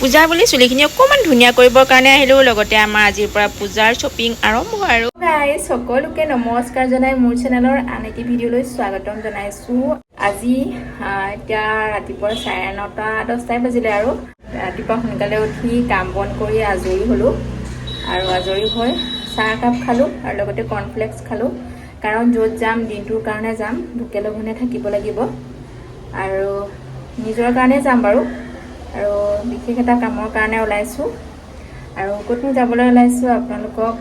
পূজা বুলি চুলিখিনি অকণমান ধুনীয়া কৰিবৰ কাৰণে আহিলোঁ লগতে আমাৰ আজিৰ পৰা পূজাৰ শ্বপিং আৰম্ভ আৰু। গাইজ সকলোকে নমস্কাৰ জনাই মোৰ চেনেলৰ আন এটি ভিডিঅ'লৈ স্বাগতম জনাইছোঁ। আজি এতিয়া ৰাতিপুৱা চাৰে নটা দহটাই বাজিলে আৰু। ৰাতিপুৱা সোনকালে উঠি কাম বন কৰি আজৰি হ'লোঁ আৰু আজৰি হৈ চাহ একাপ খালোঁ আৰু লগতে কৰ্ণফ্লেক্স খালোঁ। কাৰণ য'ত যাম দিনটোৰ কাৰণে যাম ভোকে লঘনে থাকিব লাগিব। আৰু নিজৰ কাৰণে যাম বাৰু। আৰু বিশেষ এটা কামৰ কাৰণে ওলাইছোঁ। আৰু ক'তনো যাবলৈ ওলাইছোঁ আপোনালোকক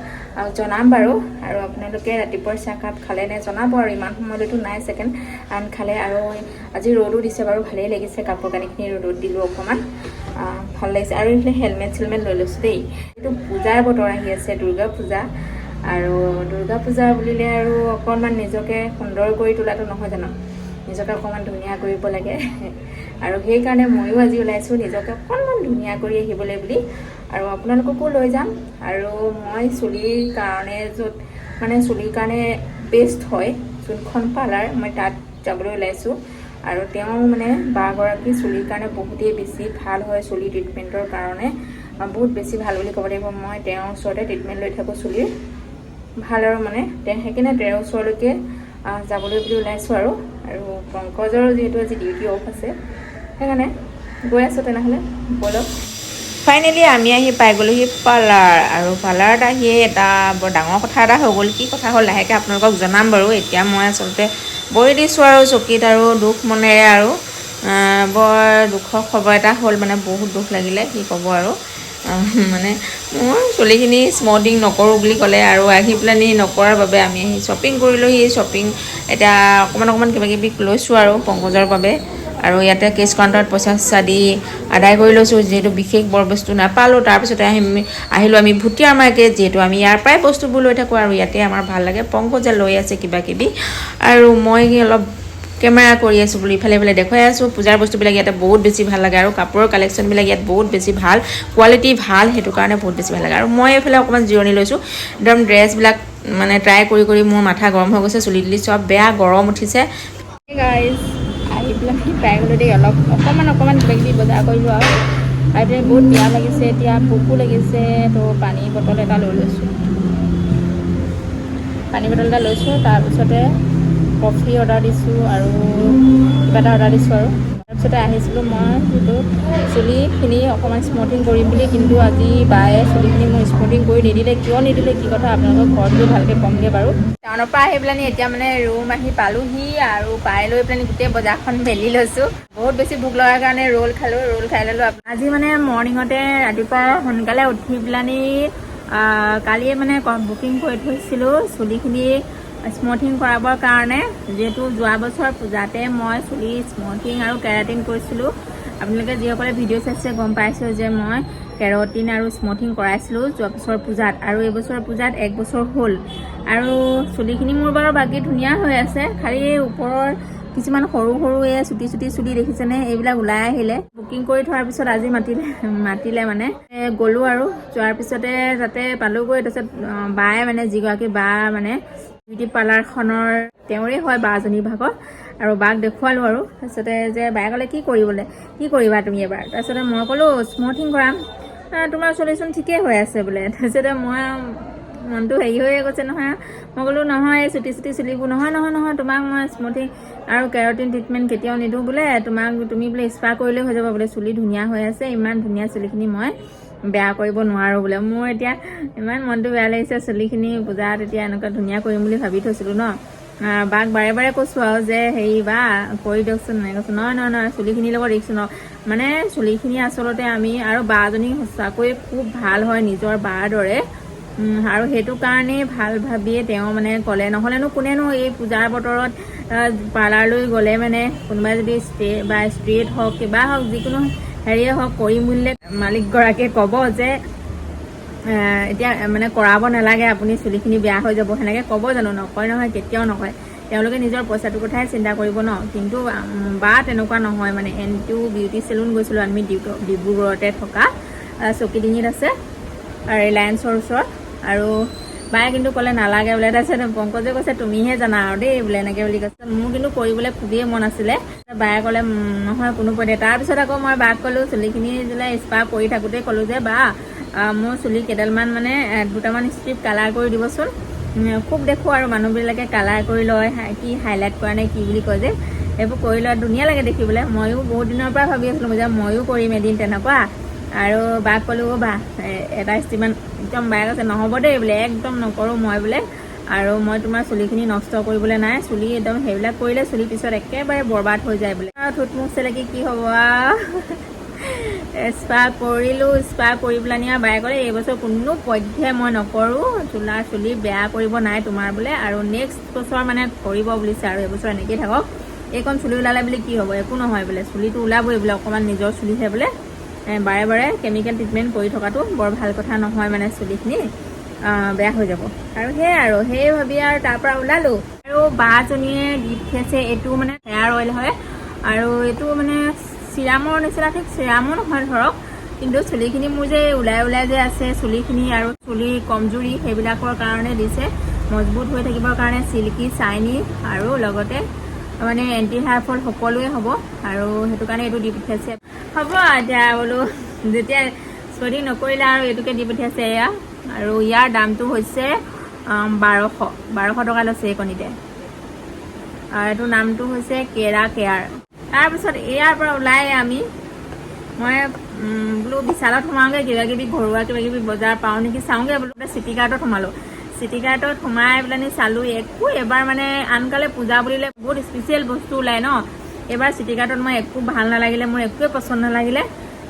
জনাম বাৰু। আৰু আপোনালোকে ৰাতিপুৱাৰ চাহকাপ খালে নে জনাব আৰু ইমান সময়লৈতো নাই ছেকেণ্ড। আন খালে আৰু আজি ৰ'দো দিছে বাৰু ভালেই লাগিছে কাপোৰ কানিখিনি ৰ'দত দিলোঁ অকণমান। ভাল লাগিছে। আৰু এইফালে হেলমেট চেলমেট লৈ লৈছোঁ দেই। এইটো পূজাৰ বতৰ আহি আছে দুৰ্গা পূজা। আৰু দুৰ্গা পূজা বুলিলে আৰু অকণমান নিজকে সুন্দৰ কৰি তোলাটো নহয় জানো? নিজকে অকণমান ধুনীয়া কৰিব লাগে। আৰু সেইকাৰণে ময়ো আজি ওলাইছোঁ নিজকে অকণমান ধুনীয়া কৰি আহিবলৈ বুলি আৰু আপোনালোককো লৈ যাম। আৰু মই চুলিৰ কাৰণে য'ত মানে চুলিৰ কাৰণে বেষ্ট হয় যোনখন পাৰ্লাৰ মই তাত যাবলৈ ওলাইছোঁ। আৰু তেওঁ মানে বাগৰাকী চুলিৰ কাৰণে বহুতেই বেছি ভাল হয় চুলি ট্ৰিটমেণ্টৰ কাৰণে। বহুত বেছি ভাল বুলি ক'ব লাগিব। মই তেওঁৰ ওচৰতে ট্ৰিটমেণ্ট লৈ থাকোঁ চুলিৰ। ভাল আৰু মানে। তে- সেইকাৰণে তেওঁৰ ওচৰলৈকে যাবলৈ বুলি ওলাইছোঁ আৰু। আৰু পংকজৰ যিহেতু আজি ডিউটি অফ আছে সেইকাৰণে গৈ আছোঁ তেনেহ'লে ব'লক। ফাইনেলি আমি আহি পাই গ'লোহি পাৰ্লাৰ আৰু পাৰ্লাৰত আহি এটা বৰ ডাঙৰ কথা এটা হৈ গ'ল। কি কথা হ'ল? লাহেকৈ আপোনালোকক জনাম বাৰু। এতিয়া মই আচলতে বহি দিছোঁ আৰু চকীত আৰু দুখ মনেৰে আৰু বৰ দুখৰ খবৰ এটা হ'ল। মানে বহুত দুখ লাগিলে কি ক'ব আৰু। মানে মোৰ চুলিখিনি স্মুথিং নকৰোঁ বুলি ক'লে আৰু আহি পেলানি নকৰাৰ বাবে আমি আহি শ্বপিং কৰিলোঁহি। শ্বপিং এতিয়া অকণমান অকণমান কিবা কিবি লৈছোঁ আৰু পংকজৰ বাবে। আৰু ইয়াতে কেছ কাউণ্টাৰত পইচা চইচা দি আদায় কৰি লৈছোঁ, যিহেতু বিশেষ বৰ বস্তু নাপালোঁ। তাৰপিছতে আহিম আহিলোঁ আমি ভুটীয়া মাৰ্কেট যিহেতু আমি ইয়াৰ পৰাই বস্তুবোৰ লৈ থাকোঁ আৰু ইয়াতে আমাৰ ভালো লাগে পংকজে লৈ আছে কিবা কিবি আৰু মই অলপ কেমেৰা কৰি আছোঁ বুলি ইফালে ইফালে দেখুৱাই আছোঁ। পূজাৰ বস্তুবিলাক ইয়াতে বহুত বেছি ভালো লাগে আৰু কাপোৰৰ কালেকশ্যনবিলাক ইয়াত বহুত বেছি ভালো কোৱালিটি ভালো, সেইটো কাৰণে বহুত বেছি ভালো লাগে। আৰু মই এইফালে অকণমান জিৰণি লৈছোঁ। একদম ড্ৰেছবিলাক মানে ট্ৰাই কৰি কৰি মোৰ মাথা গৰম হৈ গৈছে, চুলি তুলি চব বেয়া, গৰম উঠিছে। গাইজ আহি কি পাই গ'লোঁ দেই অলপ অকণমান অকণমান কিবা কিবি বজাৰ কৰিলোঁ আৰু। আৰু পেলাই বহুত বেয়া লাগিছে এতিয়া ভোকো লাগিছে, তো পানী বটল এটা লৈ লৈছোঁ। পানী বটল এটা লৈছোঁ, তাৰপিছতে কফি অৰ্ডাৰ দিছোঁ আৰু কিবা এটা অৰ্ডাৰ দিছোঁ আৰু। তাৰপিছতে আহিছিলোঁ মই যিটো চুলিখিনি অকণমান স্মুথিং কৰিম বুলি কিন্তু আজি বায়ে চুলিখিনি মোৰ স্মুথিং কৰি নিদিলে। কিয় নিদিলে কি কথা আপোনালোকক ঘৰত গৈ ভালকৈ ক'মগৈ বাৰু। টাউনৰ পৰা আহি পেলানি এতিয়া মানে ৰুম আহি পালোহি আৰু পাই লৈ পেলানি গোটেই বজাৰখন মেলি লৈছোঁ। বহুত বেছি ভোক লগাৰ কাৰণে ৰোল খালোঁ ৰোল খাই ল'লোঁ। আজি মানে মৰ্ণিঙতে ৰাতিপুৱা সোনকালে উঠি পেলানি কালিয়ে মানে বুকিং কৰি থৈছিলোঁ। চুলিখিনি স্মুথিং কৰাবৰ কাৰণে যিহেতু যোৱা বছৰ পূজাতে মই চুলি স্মুথিং আৰু কেৰাটিন কৰিছিলোঁ। আপোনালোকে যিসকলে ভিডিঅ' চাইছে গম পাইছে যে মই কেৰটিন আৰু স্মুথিং কৰাইছিলোঁ যোৱা বছৰ পূজাত আৰু এইবছৰ পূজাত এক বছৰ হ'ল। আৰু চুলিখিনি মোৰ বাৰু বাকী ধুনীয়া হৈ আছে খালি এই ওপৰৰ কিছুমান সৰু সৰু এই চুটি চুটি চুলি দেখিছেনে এইবিলাক ওলাই আহিলে। বুকিং কৰি থোৱাৰ পিছত আজি মাতিলে মাতিলে মানে। গ'লোঁ আৰু যোৱাৰ পিছতে তাতে পালোঁগৈ তাৰপিছত বায়ে মানে যিগৰাকী বা মানে বিউটি পাৰ্লাৰখনৰ তেওঁৰে হয় বাজনী ভাগৰ আৰু বাক দেখুৱালোঁ আৰু। তাৰপিছতে যে বায়ে ক'লে কি কৰিবলৈ? কি কৰিবা তুমি এবাৰ? তাৰপিছতে মই ক'লোঁ স্মুথিং কৰাম। "আহ, তোমাৰ চলিচোন ঠিকেই হৈ আছে বোলে। তাৰপিছতে মই মনটো হেৰি হৈয়ে গৈছে নহয়। মই ক'লোঁ নহয় চুটি চুটি চুলিবোৰ নহয় নহয় নহয় তোমাক মই স্মুথিং আৰু কেৰটিন ট্ৰিটমেণ্ট কেতিয়াও নিদিওঁ বোলে। তোমাক তুমি বোলে স্পা কৰিলেই হৈ যাব বোলে। চুলি ধুনীয়া হৈ আছে ইমান ধুনীয়া চুলিখিনি মই বেয়া কৰিব নোৱাৰোঁ বোলে। মোৰ এতিয়া ইমান মনটো বেয়া লাগিছে চুলিখিনি পূজাত এতিয়া এনেকুৱা ধুনীয়া কৰিম বুলি ভাবি থৈছিলোঁ ন। বাক বাৰে বাৰে কৈছোঁ আৰু যে হেৰি বা কৰি দিয়কচোন এনেকৈ কৈছোঁ। নহয় নহয় নহয় চুলিখিনিৰ লগত ৰিক্স ন মানে চুলিখিনি আচলতে আমি আৰু বাজনী সঁচাকৈ খুব ভাল হয় নিজৰ বাৰ দৰে। আৰু সেইটো কাৰণেই ভাল ভাবিয়ে তেওঁ মানে ক'লে। নহ'লেনো কোনেনো এই পূজাৰ বতৰত পাৰ্লাৰলৈ গ'লে মানে কোনোবাই যদি ষ্টে বা ষ্ট্ৰেট হওক কিবা হওক যিকোনো হেৰিয়ে হওক কৰিম বুলিলে মালিকগৰাকীয়ে ক'ব যে এতিয়া মানে কৰাব নালাগে আপুনি চুলিখিনি বেয়া হৈ যাব সেনেকৈ ক'ব জানো নকয় নহয় কেতিয়াও নকয়। তেওঁলোকে নিজৰ পইচাটোৰ কথাই চিন্তা কৰিব ন। কিন্তু বা তেনেকুৱা নহয় মানে এন টু বিউটি চেলুন গৈছিলোঁ আমি ডিব্ৰু- ডিব্ৰুগড়তে থকা চকীডিঙিত আছে আৰু ৰিলায়েন্সৰ ওচৰত। আৰু বায়ে কিন্তু ক'লে নালাগে বোলে তাৰপিছত পংকজে কৈছে তুমিহে জানা আৰু দেই বোলে এনেকৈ বুলি কৈছে। মোৰ কিন্তু কৰিবলৈ খুবেই মন আছিলে। বায়ে ক'লে "উম, নহয় কোনো পধ্যে তাৰপিছত আকৌ মই বাক ক'লোঁ চুলিখিনি বোলে স্পা কৰি থাকোঁতেই ক'লোঁ যে বা মোৰ চুলি কেইডালমান মানে দুটামান ষ্ট্ৰিপ কালাৰ কৰি দিবচোন। খুব দেখোঁ আৰু মানুহবিলাকে কালাৰ কৰি লয় কি হাইলাইট কৰা নে কি বুলি কয় যে এইবোৰ কৰি লয় ধুনীয়া লাগে দেখিবলৈ। ময়ো বহুত দিনৰ পৰা ভাবি আছিলোঁ যে ময়ো কৰিম এদিন তেনেকুৱা। আৰু বাক ক'লোঁ "অ' বা এটা ষ্ট্ৰিপমান একদম বায়ে কৈছে নহ'ব দেই বোলে একদম নকৰোঁ মই বোলে। আৰু মই তোমাৰ চুলিখিনি নষ্ট কৰিবলৈ নাই চুলি একদম সেইবিলাক কৰিলে চুলি পিছত একেবাৰে বৰবাদ হৈ যায় বোলে। আৰু থুত মুখ চেলেকি কি হ'ব স্পা কৰিলোঁ স্পা কৰি পেলানি আৰু বায়ে ক'লে এইবছৰ কোনো পধ্যে মই নকৰোঁ চোলা চুলি বেয়া কৰিব নাই তোমাৰ বোলে আৰু নেক্সট বছৰ মানে কৰিব বুলিছে আৰু এইবছৰ এনেকেই থাকক। এইকণ চুলি ওলালে বুলি কি হ'ব একো নহয় বোলে চুলিটো ওলাবই বোলে অকণমান নিজৰ চুলিহে বোলে বাৰে বাৰে কেমিকেল ট্ৰিটমেণ্ট কৰি থকাটো বৰ ভাল কথা নহয় মানে চুলিখিনি। বেয়া হৈ যাব। আৰু সেয়াই আৰু সেই ভাবি আৰু তাৰ পৰা ওলালোঁ। আৰু বাজনীয়ে দি পঠিয়াইছে এইটো মানে হেয়াৰ অইল হয়। আৰু এইটো মানে চিৰামৰ নিচিনা ঠিক চিৰামো নহয় ধৰক কিন্তু চুলিখিনি মোৰ যে ওলাই ওলাই যে আছে চুলিখিনি আৰু চুলিৰ কমজুৰি সেইবিলাকৰ কাৰণে দিছে। মজবুত হৈ থাকিবৰ কাৰণে চিল্কি চাইনি আৰু লগতে মানে এণ্টি হেয়াৰ ফল সকলোৱে হ'ব। আৰু সেইটো কাৰণে এইটো দি পঠিয়াইছে। হ'ব এতিয়া বোলো যেতিয়া চদি নকৰিলে আৰু এইটোকে দি পঠিয়াইছে এয়া। আৰু ইয়াৰ দামটো হৈছে বাৰশ বাৰশ টকা লৈছে এই কণীতে। আৰু এইটোৰ নামটো হৈছে কেৰা কেয়াৰ। তাৰপিছত ইয়াৰ পৰা ওলাই আমি মই বোলো বিশালত সোমাওঁগৈ কিবা কিবি ঘৰুৱা কিবা কিবি বজাৰ পাওঁ নেকি চাওঁগৈ বোলো চিটি কাৰ্টত সোমালোঁ। চিটি কাৰ্টত সোমাই পেলানি চালোঁ একো এবাৰ মানে আনকালে পূজা বুলিলে বহুত স্পেচিয়েল বস্তু ওলায় ন। এইবাৰ চিটি কাৰ্টত মই একো ভাল নালাগিলে মোৰ একোৱে পচন্দ নালাগিলে।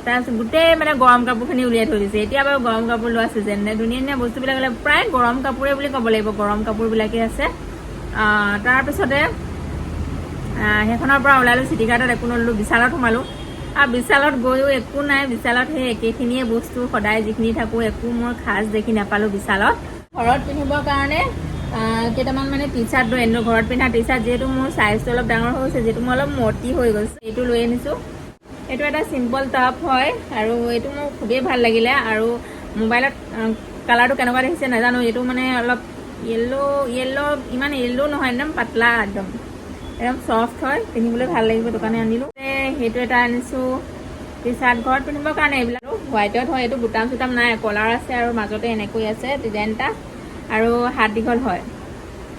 তাৰপিছত গোটেই মানে গৰম কাপোৰখিনি উলিয়াই থৈ দিছে। এতিয়া বাৰু গৰম কাপোৰ লোৱা ছিজন নে ধুনীয়া ধুনীয়া বস্তুবিলাক ওলাই প্ৰায় গৰম কাপোৰে বুলি ক'ব লাগিব গৰম কাপোৰবিলাকেই আছে। তাৰপিছতে সেইখনৰ পৰা ওলালোঁ চিটি একো নললোঁ বিশালত সোমালোঁ। আৰু বিশালত গৈও একো নাই বিশালত সেই একেখিনিয়ে বস্তু সদায় যিখিনি থাকোঁ একো মোৰ খাজ দেখি নাপালোঁ বিশালত। ঘৰত পিন্ধিবৰ কাৰণে কেইটামান মানে টি চাৰ্ট লৈ আনিলোঁ ঘৰত পিন্ধা টি চাৰ্ট যিহেতু মোৰ চাইজটো অলপ ডাঙৰ হৈ গৈছে যিহেতু মই অলপ মটি হৈ গৈছে এইটো লৈ আনিছোঁ এইটো এটা চিম্পল টপ হয় আৰু এইটো মোৰ খুবেই ভালো লাগিলে আৰু মোবাইলত কালাৰটো কেনেকুৱা দেখিছে নাজানো, এইটো মানে অলপ য়েল্ল' য়েল্ল' ইমান য়েল্ল' নহয়, একদম পাতলা একদম। একদম চফ্ট হয়, পিন্ধিবলৈ ভালো লাগিব সেইটো কাৰণে আনিলোঁ। সেইটো এটা আনিছোঁ টি চাৰ্ট ঘৰত পিন্ধিবৰ কাৰণে এইবিলাক। হোৱাইটত হয়, এইটো বুটাম চুটাম নাই কলাৰ আছে আৰু মাজতে এনেকৈ আছে ডিজাইন এটা। আৰু হাত দীঘল হয়।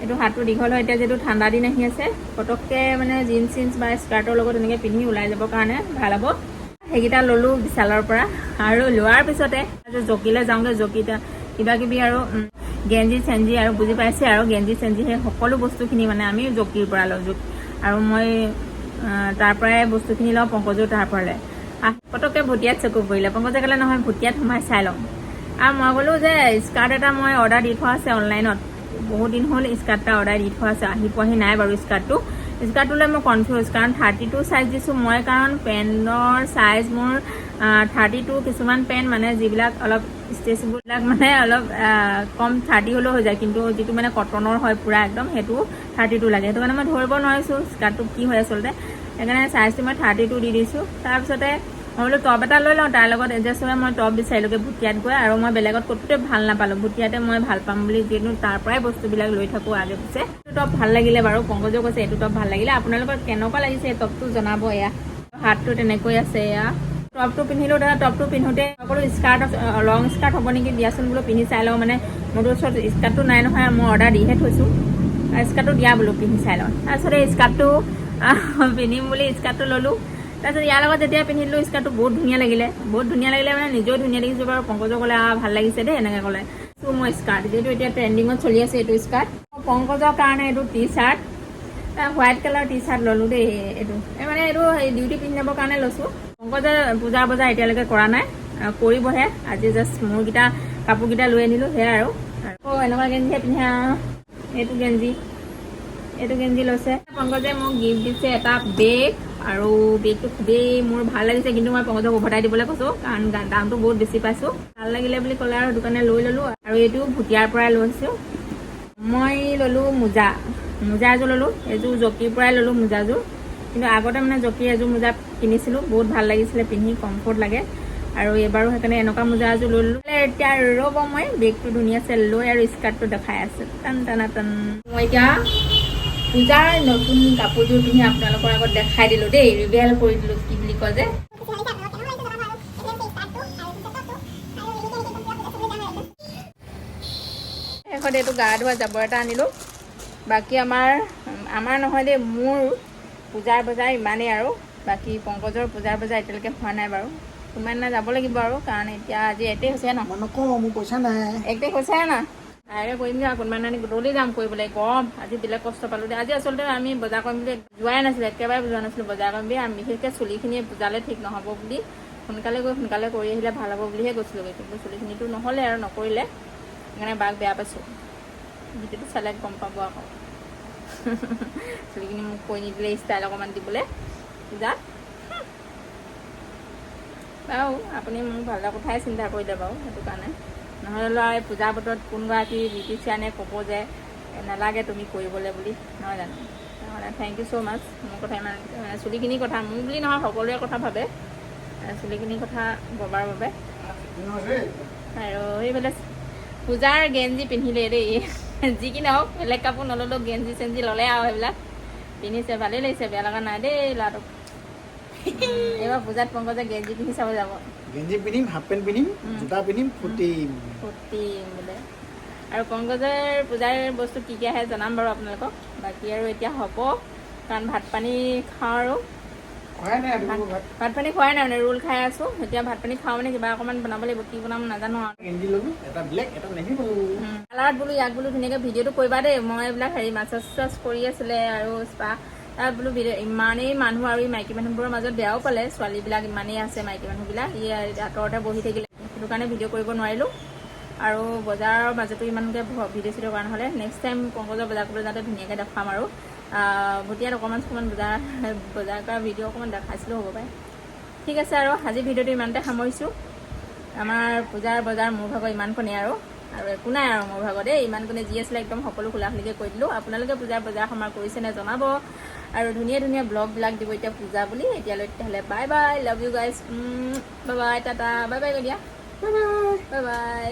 এইটো হাতটো দীঘল হয় এতিয়া যিহেতু ঠাণ্ডা দিন আহি আছে পটককৈ মানে জিন্স চিন্স বা স্কাৰ্টৰ লগত এনেকৈ পিন্ধি ওলাই যাবৰ কাৰণে ভাল হ'ব। সেইকেইটা ল'লোঁ বিশালৰ পৰা আৰু লোৱাৰ পিছতে জকিলৈ যাওঁগৈ জকিত কিবা কিবি আৰু গেঞ্জি চেঞ্জি আৰু বুজি পাইছে আৰু গেঞ্জি চেঞ্জি সেই সকলো বস্তুখিনি মানে আমি জকিৰ পৰা লওঁ জক আৰু মই তাৰ পৰাই বস্তুখিনি লওঁ পংকজৰ তাৰ পৰা লয় আহ, পটককৈ ভটিয়াত চকু পৰিলে পংকজে ক'লে নহয় ভটিয়াত সোমাই চাই লওঁ আৰু মই ক'লোঁ যে স্কাৰ্ট এটা মই অৰ্ডাৰ দি থোৱা আছে অনলাইনত। বহুত দিন হ'ল স্কাৰ্ট এটা অৰ্ডাৰ দি থোৱা আছে আহি পোৱাহি নাই বাৰু স্কাৰ্টটো। স্কাৰ্টটোলৈ মই কনফিউজ কাৰণ থাৰ্টি টু চাইজ দিছোঁ মই কাৰণ পেণ্টৰ চাইজ মোৰ থাৰ্টি টু কিছুমান পেণ্ট মানে যিবিলাক অলপ ষ্ট্ৰেচবুলবিলাক মানে অলপ কম থাৰ্টি হ'লেও হৈ যায় কিন্তু যিটো মানে কটনৰ হয় পূৰা একদম সেইটো থাৰ্টি টু লাগে। সেইটো কাৰণে মই ধৰিব নোৱাৰিছোঁ স্কাৰ্টটো কি হয় আচলতে। সেইকাৰণে চাইজটো মই থাৰ্টি টু দি দিছোঁ। তাৰপিছতে মই বোলো টপ এটা লৈ লওঁ, তাৰ লগত এডজাষ্ট হৈ মই টপ বিচাৰিলোঁগৈ ভুটিয়াত গৈ আৰু মই বেলেগত ক'তোতে ভালো নাপালোঁ। ভুটিয়াতে মই ভালো পাম বুলি যিহেতু তাৰ পৰাই বস্তুবিলাক লৈ থাকোঁ আগে পিছে। এইটো টপ ভালো লাগিলে বাৰু পংকজেও কৈছে এইটো টপ ভালো লাগিলে। আপোনালোকৰ কেনেকুৱা লাগিছে এই টপটো জনাব এয়া? হাতটো তেনেকৈ আছে এয়া। টপটো পিন্ধিলোঁ দাদা টপটো পিন্ধোতে সকলো স্কাৰ্ট লং স্কাৰ্ট হ'ব নেকি দিয়াচোন বোলো পিন্ধি চাই লওঁ মানে। মোৰতো ওচৰত স্কাৰ্টটো নাই নহয়, মই অৰ্ডাৰ দিহে থৈছোঁ। স্কাৰ্টটো দিয়া বোলো পিন্ধি চাই লওঁ। তাৰপিছত স্কাৰ্টটো পিন্ধিম বুলি স্কাৰ্টটো ল'লোঁ। তাৰপিছত ইয়াৰ লগত যেতিয়া পিন্ধিলোঁ স্কাৰ্টটো বহুত ধুনীয়া লাগিলে। বহুত ধুনীয়া লাগিলে মানে নিজেও ধুনীয়া দেখিছোঁ বাৰু। পংকজে ক'লে, আহ, ভালো লাগিছে দেই, এনেকৈ ক'লে। ত' মই স্কাৰ্ট যিহেতু এতিয়া ট্ৰেণ্ডিঙত চলি আছে এইটো স্কাৰ্ট পংকজৰ কাৰণে এইটো T shirt white colour T shirt ল'লোঁ দেই এইটো। এই মানে এইটো এই ডিউটি পিন্ধি যাবৰ কাৰণে লৈছোঁ। পংকজে পূজা বজাৰ এতিয়ালৈকে কৰা নাই কৰিবহে। আজি জাষ্ট মোৰকেইটা, কাপোৰকেইটা লৈ আনিলোঁ, সেয়াই আৰু। আকৌ এনেকুৱা গেঞ্জিহে পিন্ধে আৰু এইটো গেঞ্জি। এইটো গেঞ্জি লৈছে। পংকজে মোক গিফ্ট দিছে এটা বেগ আৰু বেগটো খুবেই মোৰ ভাল লাগিছে কিন্তু মই পংকজক উভতাই দিবলৈ কৈছোঁ কাৰণ দামটো বহুত বেছি পাইছোঁ। ভাল লাগিলে বুলি ক'লে আৰু কাৰণে লৈ ল'লোঁ আৰু এইটো ভুটিয়াৰ পৰাই লৈছোঁ মই ল'লোঁ মোজা। মোজা এযোৰ ল'লোঁ এযোৰ জকিৰ পৰাই ল'লোঁ মোজাযোৰ। কিন্তু আগতে মানে জকিৰ এযোৰ মোজা কিনিছিলোঁ বহুত ভাল লাগিছিলে পিন্ধি কমফৰ্ট লাগে। আৰু এইবাৰো সেইকাৰণে এনেকুৱা মোজা এযোৰ লৈ ল'লোঁ। এতিয়া ৰ'ব মই বেগটো ধুনীয়াছে লৈ আৰু স্কাৰ্টটো দেখাই আছোঁ। টান টানা টান। মই এতিয়া পূজাৰ নতুন কাপোৰযোৰ পিন্ধি আপোনালোকৰ আগত দেখাই দিলোঁ দেই ৰিভেল কৰি দিলোঁ কি বুলি কয় যে। শেষত এইটো গা ধোৱা জাবৰ এটা আনিলোঁ। বাকী আমাৰ আমাৰ নহয় দেই মোৰ পূজাৰ বজাৰ ইমানেই আৰু। বাকী পংকজৰ পূজাৰ বজাৰ এতিয়ালৈকে হোৱা নাই বাৰু। ইমান দিনা যাব লাগিব আৰু কাৰণ এতিয়া আজি এতেই হৈছে ন? মই নকওঁ মোৰ পইচা নাই। এক তাৰিখ হৈছে না তাৰে কৰিম যা কোনোবা দিনা গধূলি যাম কৰিবলৈ গৰম আজি বেলেগ কষ্ট পালোঁ দে আজি আচলতে আমি বজাৰ কৰিম বুলি যোৱাই নাছিলোঁ একেবাৰে যোৱা নাছিলোঁ বজাৰ কৰিম বুলি। আমি বিশেষকৈ চুলিখিনি বুজালে ঠিক নহ'ব বুলি সোনকালে গৈ সোনকালে কৰি আহিলে ভাল হ'ব বুলিহে গৈছিলোঁ কিন্তু চুলিখিনিতো নহ'লে আৰু নকৰিলে সেইকাৰণে বাক বেয়া পাইছোঁ। ভিডিঅ'টো চালে গম পাব আকৌ। চুলিখিনি মোক কৈ নিদিলে ষ্টাইল অকণমান দিবলৈ। পূজাত বাৰু আপুনি মোক ভালৰ কথাই চিন্তা কৰিলে বাৰু সেইটো কাৰণে। নহ'লে এই পূজা বতৰত কোনগৰাকী বিউটিচিয়ানে ক'ব যে নালাগে তুমি কৰিবলৈ বুলি নহয় জানো? নহ'লে থেংক ইউ ছ' মাছ মোৰ কথা ইমান মানে চুলিখিনিৰ কথা মোৰ বুলি নহয় সকলোৰে কথা ভাবে। এ, চুলিখিনিৰ কথা ভবাৰ বাবে। আৰু সেইফালে পূজাৰ গেঞ্জি পিন্ধিলে দেই। যি কি নহওক বেলেগ কাপোৰ নল'লেও গেঞ্জি চেঞ্জি ল'লে আৰু সেইবিলাক। পিন্ধিছে ভালেই লাগিছে বেয়া লগা নাই দেই ল'ৰাটোক। এইবাৰ পূজাত পংকজে গেঞ্জি পিন্ধি চাব যাব। গেঞ্জি পিন্ধিম হাফ পেণ্ট পিন্ধিম। জোতা পিন্ধিম ফুটিম ফূৰ্তি বোলে। আৰু পংকজৰ পূজাৰ বস্তু কি কি আহে জনাম বাৰু আপোনালোকক। বাকী আৰু এতিয়া হ'ব কাৰণ ভাত পানী খাওঁ আৰু। ভাত পানী খোৱাই নাই মানে ৰোল খাই আছোঁ। এতিয়া ভাত পানী খাওঁ মানে কিবা অকণমান বনাব লাগিব কি বনাম নাজানো কালাৰত বোলো ইয়াক বোলো ধুনীয়াকৈ ভিডিঅ'টো কৰিবা দেই। মই এইবিলাক হেৰি মাছাজ চাছ কৰি আছিলে আৰু স্পা তাত বোলো ইমানেই মানুহ আৰু এই মাইকী মানুহবোৰৰ মাজত বেয়াও পালে ছোৱালীবিলাক ইমানেই আছে মাইকী মানুহবিলাক ই আঁতৰতে বহি থাকিলে। সেইটো কাৰণে ভিডিঅ' কৰিব নোৱাৰিলোঁ। আৰু বজাৰৰ মাজতো ইমানকৈ ভিডিঅ' চিডিঅ' কৰা নহ'লে নেক্সট টাইম পংকজৰ বজাৰ কৰিবলৈ যাওঁতে ধুনীয়াকৈ দেখাম আৰু। ভটিয়াত অকণমান চকণমান বজাৰ বজাৰ কৰা ভিডিঅ' অকণমান দেখাইছিলোঁ হ'ব পাৰে। ঠিক আছে আৰু আজি ভিডিঅ'টো ইমানতে সামৰিছোঁ। আমাৰ পূজাৰ বজাৰ মোৰ ভাগৰ ইমানকণেই আৰু। আৰু একো নাই আৰু মোৰ ভাগত দেই। ইমানকণে যি আছিলে একদম সকলো খোলা খুলিকৈ কৈ দিলোঁ। আপোনালোকে পূজাৰ বজাৰ সমাৰ কৰিছেনে জনাব। আৰু ধুনীয়া ধুনীয়া ব্লগবিলাক দিব এতিয়া পূজা বুলি। এতিয়ালৈ তেতিয়াহ'লে bye bye. Love you guys bye bye tata. Bye bye কৈ দিয়া বাই বাই।